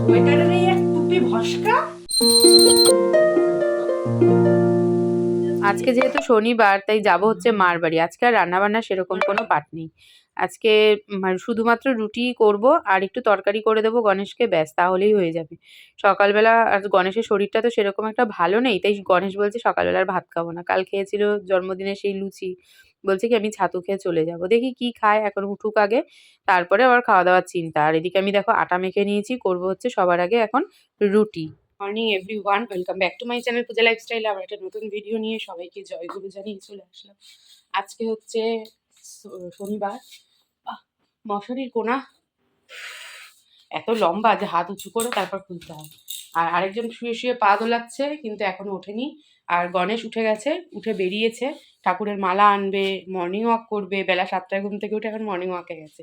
সোয়েটারের এই এক টুপি ভস্কা? আজকে যেহেতু শনিবার, তাই যাব হচ্ছে মার বাড়ি। আজকে আর রান্নাবান্না সেরকম কোনো পাট নেই। আজকে শুধুমাত্র রুটি করব, আর একটু তরকারি করে দেবো গণেশকে, ব্যাস, তাহলেই হয়ে যাবে। সকালবেলা, আর গণেশের শরীরটা তো সেরকম একটা ভালো নেই, তাই গণেশ বলছে সকালবেলা আর ভাত খাব না। কাল খেয়েছিল জন্মদিনে সেই লুচি। বলছে কি, আমি ছাতু খেয়ে চলে যাব। দেখি কি খায় এখন উঠুক আগে, তারপরে আবার খাওয়া দাওয়ার চিন্তা। আর এদিকে আমি দেখো আটা মেখে নিয়েছি, করব হচ্ছে সবার আগে এখন রুটি। Morning everyone welcome back to my channel Puja lifestyle আবার একটা নতুন ভিডিও নিয়ে সবাইকে জয়গুরু জানিয়ে চলে আসলাম। আজকে হচ্ছে শনিবার। মশারির কোনা। এত লম্বা যে হাত উঁচু করে তারপর খুলতে হয়। আর আরেকজন শুয়ে শুয়ে পা দোলাচ্ছে, কিন্তু এখনও ওঠেনি। আর গণেশ উঠে গেছে, উঠে বেরিয়েছে। ঠাকুরের মালা আনবে মর্নিং ওয়াক করবে, বেলা সাতটায় ঘুম থেকে উঠে এখন মর্নিং ওয়াকে গেছে।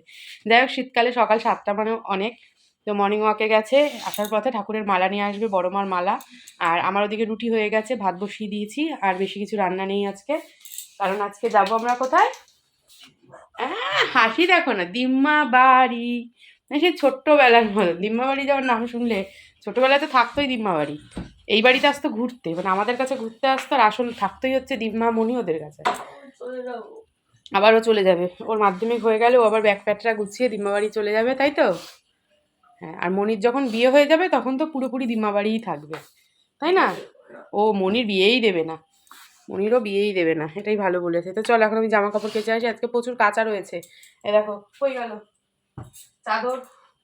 যাই হোক, শীতকালে সকাল সাতটা মানে অনেক। তো মর্নিং ওয়াকে গেছে, আসার পথে ঠাকুরের মালা নিয়ে আসবে, বড় মার মালা। আর আমার ওদিকে রুটি হয়ে গেছে, ভাত বসিয়ে দিয়েছি, আর বেশি কিছু রান্না নেই আজকে। কারণ আজকে যাব আমরা কোথায়? হাসি দেখো না দিম্মা বাড়ি না সেই ছোট্টবেলার মতো দিম্মা বাড়ি যাওয়ার নাম শুনলে ছোটবেলায় তো থাকতোই দিম্মা বাড়ি। এই বাড়িতে আসতো ঘুরতে মানে আমাদের কাছে ঘুরতে আসতো আর আসল থাকতোই হচ্ছে দিম্মা মনি ওদের কাছে। আবারও চলে যাবে। ওর মাধ্যমিক হয়ে গেলে ও আবার ব্যাগ প্যাটরা গুছিয়ে দিম্মা বাড়ি চলে যাবে, তাই তো? হ্যাঁ আর মনির যখন বিয়ে হয়ে যাবে তখন তো পুরোপুরি দিম্মা বাড়িই থাকবে, তাই না? ও মনির বিয়েই দেবে না। মনিরও বিয়েই দেবে না, এটাই ভালো বলেছে। তো চল, এখন আমি জামা কাপড় কেচে আসি। আজকে প্রচুর কাঁচা রয়েছে। এ দেখো কই গেল। চাদর।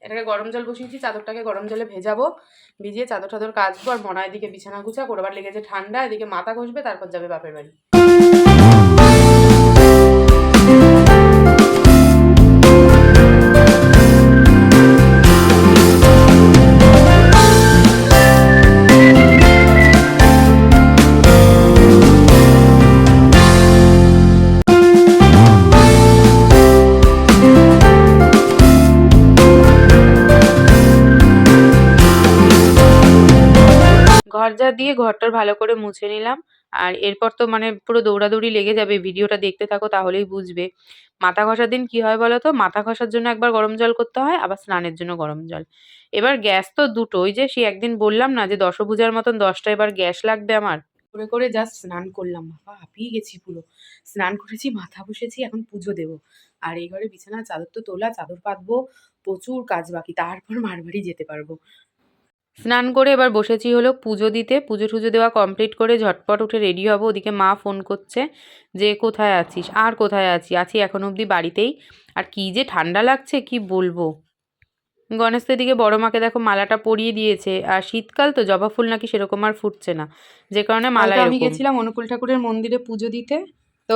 এটাকে গরম জল বসিয়েছি, চাদরটাকে গরম জলে ভেজাবো, ভিজিয়ে চাদর টাদর কাচবো, আর মনা এদিকে বিছানা গুছা করবার লেগেছে ঠান্ডা, এদিকে মাথা ঘষবে, তারপর যাবে বাপের বাড়ি। যা দিয়ে ঘরটার ভালো করে মুছে নিলাম। আর এরপর তো মানে পুরো দৌড়াদৌড়ি লেগে যাবে, ভিডিওটা দেখতে থাকো তাহলেই বুঝবে। মাথা ঘষার দিন কি হয় বলো তো? মাথা ঘষার জন্য একবার গরম জল করতে হয়, আবার স্নানের জন্য গরম জল। এবার গ্যাস তো দুটো, ওই যে সে একদিন বললাম না যে দশভুজার মতন দশটা এবার গ্যাস লাগবে আমার। করে করে জাস্ট স্নান করলাম, বাবা হাঁপিয়ে গেছি পুরো। স্নান করেছি, মাথা বসেছি এখন পুজো দেবো। আর এই ঘরে বিছানা, চাদর তো তোলা, চাদর পাতবো, প্রচুর কাজ বাকি, তারপর মারবাড়ি যেতে পারব। স্নান করে এবার বসেছি হলো পুজো দিতে। পুজো টুজো দেওয়া কমপ্লিট করে ঝটপট উঠে রেডি হব। ওদিকে মা ফোন করছে যে কোথায় আছিস? আর কোথায় আছি? আছি এখন অবধি বাড়িতেই। আর কি যে ঠান্ডা লাগছে কি বলব? গণেশ দিকে বড় মাকে দেখো মালাটা পরিয়ে দিয়েছে। আর শীতকাল তো জবা ফুল নাকি সেরকম আর ফুটছে না। যে কারণে মালা আমি গেছিলাম অনুকূল ঠাকুরের মন্দিরে পুজো দিতে। তো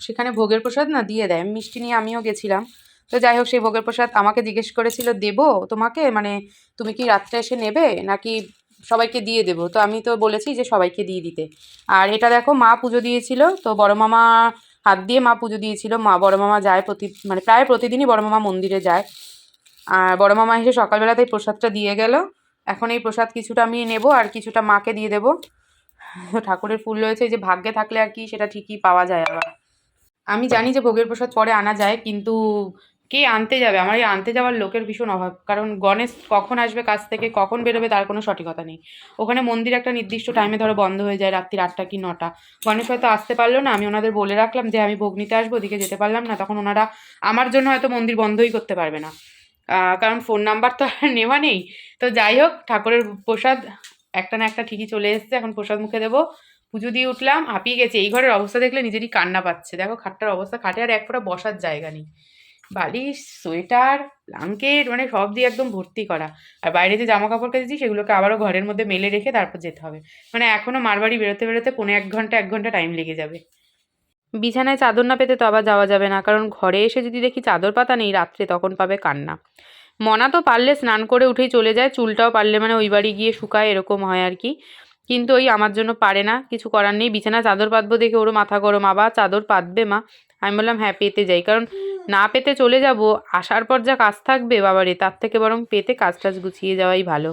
সেখানে ভোগের প্রসাদ না দিয়ে দেয়। মিষ্টি নিয়ে আমিও গেছিলাম। তো যাই হোক, সেই ভোগের প্রসাদ আমাকে জিজ্ঞেস করেছিল, দেবো তোমাকে? মানে তুমি কি রাত্রে এসে নেবে? নাকি সবাইকে দিয়ে দেবো? তো আমি তো বলেছি যে সবাইকে দিয়ে দিতে। আর এটা দেখো, মা পুজো দিয়েছিল। তো বড় মামা হাত দিয়ে মা পুজো দিয়েছিল। মা, বড় মামা যায় প্রতি মানে প্রায় প্রতিদিনই বড় মামা মন্দিরে যায়। আর বড় মামা এসে সকালবেলাতেই প্রসাদটা দিয়ে গেল। এখন এই প্রসাদ কিছুটা আমি নেব আর কিছুটা মাকে দিয়ে দেবো। ঠাকুরের ফুল রয়েছে যে ভাগ্যে থাকলে আর কি সেটা ঠিকই পাওয়া যায় আবার। আমি জানি যে ভোগের প্রসাদ পরে আনা যায়, কিন্তু কে আনতে যাবে? আমার এই আনতে যাওয়ার লোকের ভীষণ অভাব। কারণ গণেশ কখন আসবে কাছ থেকে কখন বেরোবে তার কোনো সঠিকতা নেই। ওখানে মন্দির একটা নির্দিষ্ট টাইমে ধরো বন্ধ হয়ে যায়, রাত্রির আটটা কি নটা। গণেশ হয়তো আসতে পারল না, আমি ওনাদের বলে রাখলাম যে, আমি ভোগ নিতে আসব, ওদিকে যেতে পারলাম না। তখন ওনারা আমার জন্য হয়তো মন্দির বন্ধই করতে পারবে না। কারণ ফোন নাম্বার তো আর নেওয়া নেই। তো যাই হোক, ঠাকুরের প্রসাদ একটা না একটা ঠিকই চলে এসছে। এখন প্রসাদ মুখে দেবো। পুজো দিয়ে উঠলাম, হাঁপিয়ে গেছে। এই ঘরের অবস্থা দেখলে নিজেরই কান্না পাচ্ছে। দেখো, খাটটার অবস্থা, খাটে আর এক ফোঁটা বসার জায়গা নেই। বালিশ, সোয়েটার, ব্লাঙ্কেট মানে সব দিয়ে একদম ভর্তি করা। আর বাইরে যে জামা কাপড় কেটেছি, সেগুলোকে আবারও ঘরের মধ্যে মেলে রেখে তারপর যেতে হবে। মানে এখনও মারবাড়ি বেরোতে বেরোতে পৌনে এক ঘণ্টা এক ঘণ্টা টাইম লেগে যাবে। বিছানায় চাদর না পেতে তো আবার যাওয়া যাবে না, কারণ ঘরে এসে যদি দেখি চাদর পাতা নেই রাত্রে, তখন পাবে কান্না। মনা তো পারলে স্নান করে উঠেই চলে যায়, চুলটাও পারলে মানে ওই বাড়ি গিয়ে শুকায়, এরকম হয় আর কি। কিন্তু ওই আমার জন্য পারে না, কিছু করার নেই। বিছানা চাদর পাতবো দেখে ওরও মাথা গরম, আবার চাদর পাতবে মা। আমি বললাম হ্যাঁ পেতে যাই। কারণ না পেতে চলে যাব, আসার পর যা কাজ থাকবে, বাবারে, তার থেকে বরং পেতে কাজ টাজ গুছিয়ে যাওয়াই ভালো।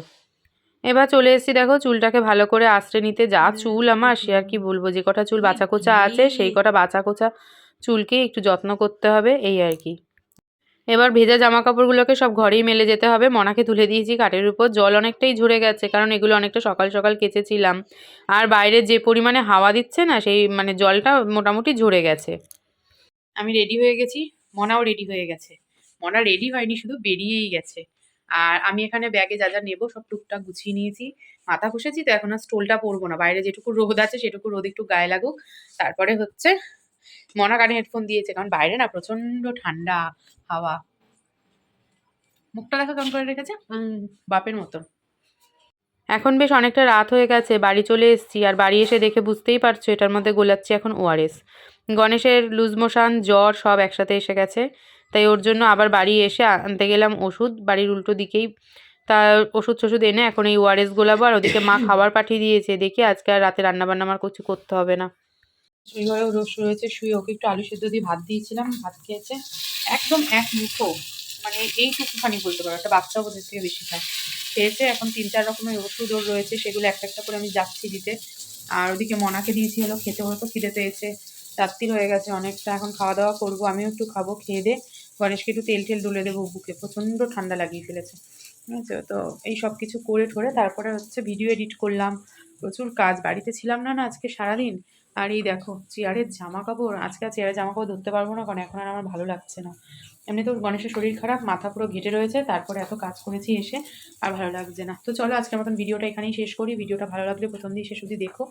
এবার চলে এসেছি, দেখো, চুলটাকে ভালো করে আশ্রে নিতে। যা চুল আমার, সে আর কি বলব, যে কটা চুল বাঁচা কোচা আছে, সেই কটা বাঁচা কোচা চুলকে একটু যত্ন করতে হবে, এই আর কি। এবার ভেজা জামা কাপড়গুলোকে সব ঘরেই মেলে যেতে হবে। মনাকে তুলে দিয়েছি কাঠের উপর। জল অনেকটাই ঝরে গেছে, কারণ এগুলো অনেকটা সকাল সকাল কেচেছিলাম। আর বাইরে যে পরিমাণে হাওয়া দিচ্ছে না, সেই মানে জলটা মোটামুটি ঝরে গেছে। আমি রেডি হয়ে গেছি, মনাও রেডি হয়ে গেছে। মনা রেডি হয়নি, শুধু বেরিয়েই গেছে। আর আমি এখানে ব্যাগে যা যা নেব সব টুকটাক গুছিয়ে নিয়েছি। মাথা ঘষেছি তো এখন আর স্টোলটা পরবো না। বাইরে যেটুকু রোদ আছে সেটুকু রোদ একটু গায়ে লাগুক। তারপরে হচ্ছে মনা কানে হেডফোন দিয়েছে, কারণ বাইরে না প্রচণ্ড ঠান্ডা হাওয়া। মুখটা দেখা কেমন করে রেখেছে? বাপের মতো। এখন বেশ অনেকটা রাত হয়ে গেছে, বাড়ি চলে এসেছি। আর বাড়ি এসে দেখে বুঝতেই পারছ, এটার মধ্যে গোলাচ্ছি এখন ওআরএস। গণেশের লুজ মোশন জ্বর সব একসাথে এসে গেছে। তাই ওর জন্য আবার বাড়ি এসে আনতে গেলাম ওষুধ। বাড়ির উল্টো দিকেই তার ওষুধ টষুধ এনে এখন এই ওআরএস গোলাবো। আর ওদিকে মা খাবার পাঠিয়ে দিয়েছে। দেখি আজকে আর রাতে রান্নাবান্না আমার কিছু করতে হবে না। শুয়ে ঘরে রয়েছে শুয়ে ওকে একটু আলু সেদ্ধ দিয়ে ভাত দিয়েছিলাম। ভাত খেয়েছে একদম এক মুঠো। মানে এইটুকুখানি বলতে পারো। একটা বাচ্চা বোধের থেকে বেশি খায়। খেয়েছে এখন তিন চার রকমের ওষুধ ওর রয়েছে, সেগুলো একটা একটা করে আমি যাচ্ছি দিতে। আর ওদিকে মনাকে দিয়েছি হলো, খেতে হতো খিদে পেয়েছে রাত্রির হয়ে গেছে অনেকটা, এখন খাওয়া দাওয়া করব, আমিও একটু খাব, খেয়ে দে। গণেশকে একটু তেল টেল ডলে দেবো, বুকে প্রচণ্ড ঠান্ডা লাগিয়ে ফেলেছে। ঠিক আছে, তো এই সব কিছু করে ঠোরে তারপরে হচ্ছে ভিডিও এডিট করলাম। প্রচুর কাজ, বাড়িতে ছিলাম না না, আজকে সারাদিন। আর এই দেখো, চেয়ারের জামা কাপড় আজকে আর চেয়ারের জামা কাপড় ধরতে পারব না, কারণ এখন আর আমার ভালো লাগছে না। এমনিতেও গণেশের শরীর খারাপ, মাথা পুরো ঘেটে রয়েছে, তারপরে এত কাজ করেছি এসে আর ভালো লাগছে না। তো চলো আজকের মতন ভিডিওটা এখানেই শেষ করি। ভিডিওটা ভালো লাগলে প্রথম দিয়ে শেষ অবধি দেখো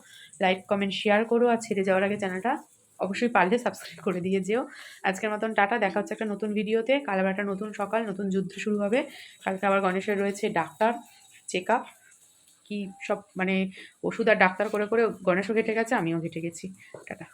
লাইক কমেন্ট শেয়ার করো আর ছেড়ে যাওয়ার আগে চ্যানেলটা অবশ্যই পারলে সাবস্ক্রাইব করে দিয়ে যেও। আজকের মতন টাটা, দেখা হচ্ছে একটা নতুন ভিডিওতে। কাল আবার একটা নতুন সকাল, নতুন যুদ্ধ শুরু হবে। কালকে আবার গণেশের রয়েছে ডাক্তার চেক আপ কি সব মানে ওষুধ আর ডাক্তার করে করে গণেশও ঘেটে গেছে, আমিও ঘেটে গেছি। টাটা।